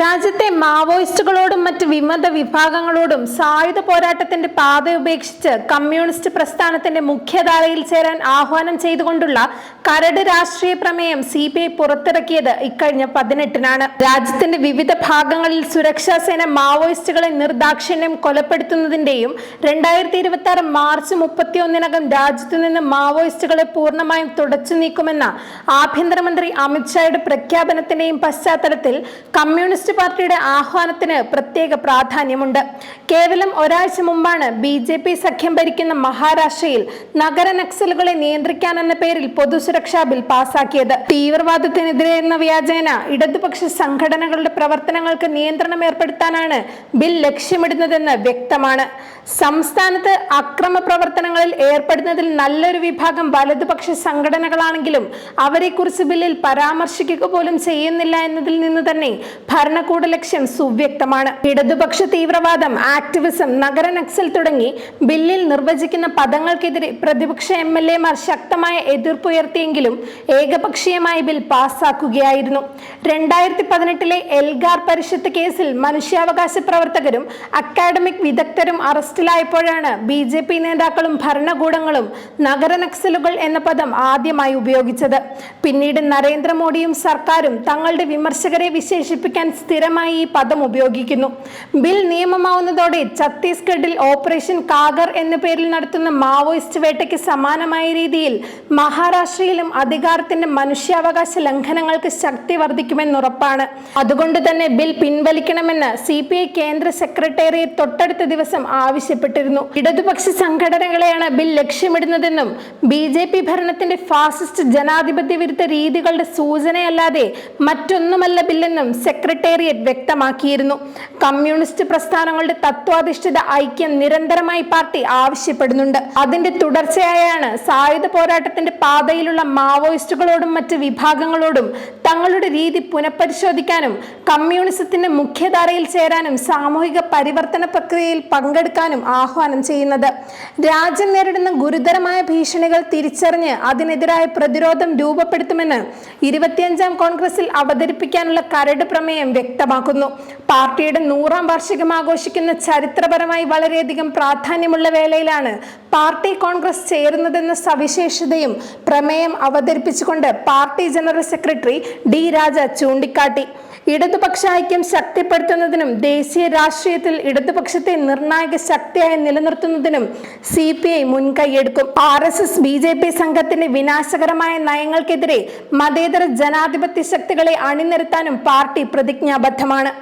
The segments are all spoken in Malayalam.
രാജ്യത്തെ മാവോയിസ്റ്റുകളോടും മറ്റ് വിമത വിഭാഗങ്ങളോടും സായുധ പോരാട്ടത്തിന്റെ പാത ഉപേക്ഷിച്ച് കമ്മ്യൂണിസ്റ്റ് പ്രസ്ഥാനത്തിന്റെ മുഖ്യധാരയിൽ ചേരാൻ ആഹ്വാനം ചെയ്തുകൊണ്ടുള്ള കരട് രാഷ്ട്രീയ പ്രമേയം സി പി ഐ പുറത്തിറക്കിയത് ഇക്കഴിഞ്ഞ പതിനെട്ടിനാണ്. രാജ്യത്തിന്റെ വിവിധ ഭാഗങ്ങളിൽ സുരക്ഷാ സേന മാവോയിസ്റ്റുകളെ നിർദാക്ഷിണ്യം കൊലപ്പെടുത്തുന്നതിന്റെയും രണ്ടായിരത്തി ഇരുപത്തി ആറ് മാർച്ച് മുപ്പത്തിയൊന്നിനകം രാജ്യത്തു നിന്ന് മാവോയിസ്റ്റുകളെ പൂർണമായും തുടച്ചു നീക്കുമെന്ന ആഭ്യന്തരമന്ത്രി അമിത്ഷായുടെ പ്രഖ്യാപനത്തിന്റെയും പശ്ചാത്തലത്തിൽ കമ്മ്യൂണിസ്റ്റ് പാർട്ടിയുടെ ആഹ്വാനത്തിന് പ്രത്യേക പ്രാധാന്യമുണ്ട്. കേവലം ഒരാഴ്ച മുമ്പാണ് ബി ജെ പി സഖ്യം ഭരിക്കുന്ന മഹാരാഷ്ട്രയിൽ നഗര നക്സലുകളെ നിയന്ത്രിക്കാനെന്ന പേരിൽ പൊതുസുരക്ഷാ ബിൽ പാസാക്കിയത്. തീവ്രവാദത്തിനെതിരെ എന്ന വ്യാജേന ഇടതുപക്ഷ സംഘടനകളുടെ പ്രവർത്തനങ്ങൾക്ക് നിയന്ത്രണം ഏർപ്പെടുത്താനാണ് ബിൽ ലക്ഷ്യമിടുന്നതെന്ന് വ്യക്തമാണ്. സംസ്ഥാനത്ത് അക്രമ പ്രവർത്തനങ്ങളിൽ ഏർപ്പെടുന്നതിൽ നല്ലൊരു വിഭാഗം വലതുപക്ഷ സംഘടനകളാണെങ്കിലും അവരെക്കുറിച്ച് ബില്ലിൽ പരാമർശിക്കുക പോലും ചെയ്യുന്നില്ല എന്നതിൽ നിന്ന് തന്നെ ഭരണകൂട ലക്ഷ്യം സുവ്യക്തമാണ്. ഇടതുപക്ഷ തീവ്രവാദം ആക്ടിവിസം നഗര നക്സൽ തുടങ്ങി ബില്ലിൽ നിർവചിക്കുന്ന പദങ്ങൾക്കെതിരെ പ്രതിപക്ഷ എം എൽ എമാർ ശക്തമായ എതിർപ്പുയർത്തിയെങ്കിലും ഏകപക്ഷീയമായി ബിൽ പാസാക്കുകയായിരുന്നു രണ്ടായിരത്തി പതിനെട്ടിലെ എൽഗാർ പരിഷത്ത് കേസിൽ മനുഷ്യാവകാശ പ്രവർത്തകരും അക്കാഡമിക് വിദഗ്ധരും അറസ്റ്റിലായപ്പോഴാണ് ബി ജെ പി നേതാക്കളും ഭരണകൂടങ്ങളും നഗര നക്സലുകൾ എന്ന പദം ആദ്യമായി ഉപയോഗിച്ചത്. പിന്നീട് നരേന്ദ്രമോദിയും സർക്കാരും തങ്ങളുടെ വിമർശകരെ വിശേഷിപ്പിക്കാൻ സ്ഥിരമായി ഈ പദം ഉപയോഗിക്കുന്നു. ബിൽ നിയമമാവുന്നതോടെ ഛത്തീസ്ഗഡിൽ ഓപ്പറേഷൻ കാഗർ എന്ന പേരിൽ നടത്തുന്ന മാവോയിസ്റ്റ് വേട്ടയ്ക്ക് സമാനമായ രീതിയിൽ മഹാരാഷ്ട്രയിലും അധികാരത്തിന്റെ മനുഷ്യാവകാശ ലംഘനങ്ങൾക്ക് ശക്തി വർദ്ധിക്കുമെന്നുറപ്പാണ് അതുകൊണ്ട് തന്നെ ബിൽ പിൻവലിക്കണമെന്ന് സി പി ഐ കേന്ദ്ര സെക്രട്ടേറിയറ്റ് തൊട്ടടുത്ത ദിവസം ആവശ്യപ്പെട്ടിരുന്നു. ഇടതുപക്ഷ സംഘടനകളെയാണ് ബിൽ ലക്ഷ്യമിടുന്നതെന്നും ബി ജെ പി ഭരണത്തിന്റെ ഫാസിസ്റ്റ് ജനാധിപത്യ വിരുദ്ധ രീതികളുടെ സൂചനയല്ലാതെ മറ്റൊന്നുമല്ല ബില്ലെന്നും സെക്രട്ടേറിയറ്റ് വ്യക്തമാക്കിയിരുന്നു. കമ്മ്യൂണിസ്റ്റ് പ്രസ്ഥാനങ്ങളുടെ തത്വാധിഷ്ഠിത ഐക്യം നിരന്തരമായി പാർട്ടി ആവശ്യപ്പെടുന്നുണ്ട്. അതിന്റെ തുടർച്ചയായാണ് സായുധ പോരാട്ടത്തിന്റെ പാതയിലുള്ള മാവോയിസ്റ്റുകളോടും മറ്റ് വിഭാഗങ്ങളോടും തങ്ങളുടെ രീതി പുനഃപരിശോധിക്കാനും കമ്മ്യൂണിസത്തിന്റെ മുഖ്യധാരയിൽ ചേരാനും സാമൂഹിക പരിവർത്തന പ്രക്രിയയിൽ പങ്കെടുക്കാനും ആഹ്വാനം ചെയ്യുന്നത്. രാജ്യം നേരിടുന്ന ഗുരുതരമായ ഭീഷണികൾ തിരിച്ചറിഞ്ഞ് അതിനെതിരായ പ്രതിരോധം രൂപപ്പെടുത്തുമെന്ന് ഇരുപത്തിയഞ്ചാം കോൺഗ്രസിൽ അവതരിപ്പിക്കാനുള്ള കരട് പ്രമേയം വ്യക്തമാക്കുന്നു. പാർട്ടിയുടെ നൂറാം വാർഷികം ആഘോഷിക്കുന്ന ചരിത്രപരമായി വളരെയധികം പ്രാധാന്യമുള്ള വേളയിലാണ് പാർട്ടി കോൺഗ്രസ് ചേരുന്നതെന്ന സവിശേഷതയും പ്രമേയം അവതരിപ്പിച്ചുകൊണ്ട് party general secretary D Raja ചൂണ്ടിക്കാട്ടി. ഇടതുപക്ഷ ഐക്യം ശക്തിപ്പെടുത്തുന്നതിനും ദേശീയ രാഷ്ട്രീയത്തിൽ ഇടതുപക്ഷത്തെ നിർണായക ശക്തിയായി നിലനിർത്തുന്നതിനും C P I മുൻകൈയെടുക്കും. R S S B J P സംഘത്തിന്റെ വിനാശകരമായ നയങ്ങൾക്കെതിരെ മതേതര ജനാധിപത്യ ശക്തികളെ അണിനിരത്താനും പാർട്ടി പ്രതിജ്ഞാബദ്ധമാണ്.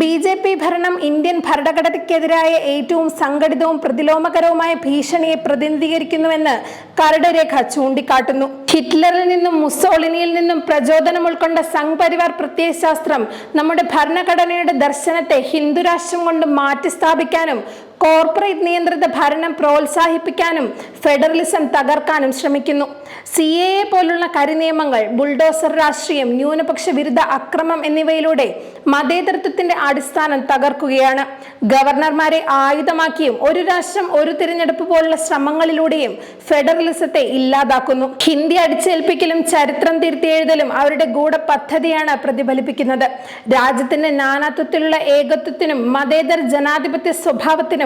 ബി ജെ പി ഭരണം ഇന്ത്യൻ ഭരണഘടനയ്ക്കെതിരായ ഏറ്റവും സംഘടിതവും പ്രതിലോമകരവുമായ ഭീഷണിയെ പ്രതിനിധീകരിക്കുന്നുവെന്ന് കരട് രേഖ ചൂണ്ടിക്കാട്ടുന്നു. ഹിറ്റ്ലറിൽ നിന്നും മുസോളിനിയിൽ നിന്നും പ്രചോദനം ഉൾക്കൊണ്ട സംഘ് പരിവാർ പ്രത്യയശാസ്ത്രം നമ്മുടെ ഭരണഘടനയുടെ ദർശനത്തെ ഹിന്ദുരാഷ്ട്രം കൊണ്ട് മാറ്റി സ്ഥാപിക്കാനും കോർപ്പറേറ്റ് നിയന്ത്രിത ഭരണം പ്രോത്സാഹിപ്പിക്കാനും ഫെഡറലിസം തകർക്കാനും ശ്രമിക്കുന്നു. സി എ പോലുള്ള കരിനിയമങ്ങൾ ബുൾഡോസർ രാഷ്ട്രീയം ന്യൂനപക്ഷ വിരുദ്ധ അക്രമം എന്നിവയിലൂടെ മതേതരത്വത്തിന്റെ അടിസ്ഥാനം തകർക്കുകയാണ്. ഗവർണർമാരെ ആയുധമാക്കിയും ഒരു രാഷ്ട്രം ഒരു തിരഞ്ഞെടുപ്പ് പോലുള്ള ശ്രമങ്ങളിലൂടെയും ഫെഡറലിസത്തെ ഇല്ലാതാക്കുന്നു. ഹിന്ദി അടിച്ചേൽപ്പിക്കലും ചരിത്രം തിരുത്തിയെഴുതലും അവരുടെ ഗൂഢ പദ്ധതിയാണ് പ്രതിഫലിപ്പിക്കുന്നത്. രാജ്യത്തിന്റെ നാനാത്വത്തിലുള്ള ഏകത്വത്തിനും മതേതര ജനാധിപത്യ സ്വഭാവത്തിനും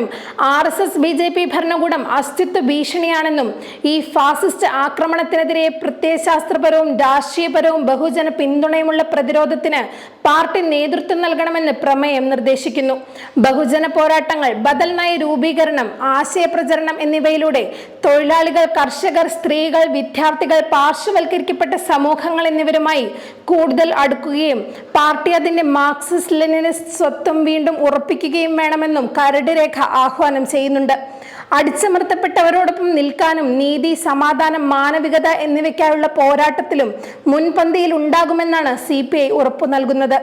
R S S B J P ഭരണകൂടം അസ്തിത്വ ഭീഷണിയാണെന്നും ഈ ഫാസിസ്റ്റ് ആക്രമണത്തിനെതിരെ പ്രത്യയശാസ്ത്രപരവും രാഷ്ട്രീയപരവും ബഹുജന പിന്തുണയുമുള്ള പ്രതിരോധത്തിന് പാർട്ടി നേതൃത്വം നൽകണമെന്ന് പ്രമേയം നിർദ്ദേശിക്കുന്നു. ബഹുജന പോരാട്ടങ്ങൾ ബദൽ നയ രൂപീകരണം ആശയപ്രചരണം എന്നിവയിലൂടെ തൊഴിലാളികൾ കർഷകർ സ്ത്രീകൾ വിദ്യാർത്ഥികൾ പാർശ്വവൽക്കരിക്കപ്പെട്ട സമൂഹങ്ങൾ എന്നിവരുമായി കൂടുതൽ അടുക്കുകയും പാർട്ടി അതിന്റെ മാർക്സിസ്റ്റ് ലെനിനിസ്റ്റ് സ്വത്വം വീണ്ടും ഉറപ്പിക്കുകയും വേണമെന്നും കരട് രേഖ ആഹ്വാനം ചെയ്യുന്നുണ്ട്. അടിച്ചമർത്തപ്പെട്ടവരോടൊപ്പം നിൽക്കാനും നീതി സമാധാനം മാനവികത എന്നിവയ്ക്കായുള്ള പോരാട്ടത്തിലും മുൻപന്തിയിൽ ഉണ്ടാകുമെന്നാണ് സി പി ഐ ഉറപ്പു നൽകുന്നത്.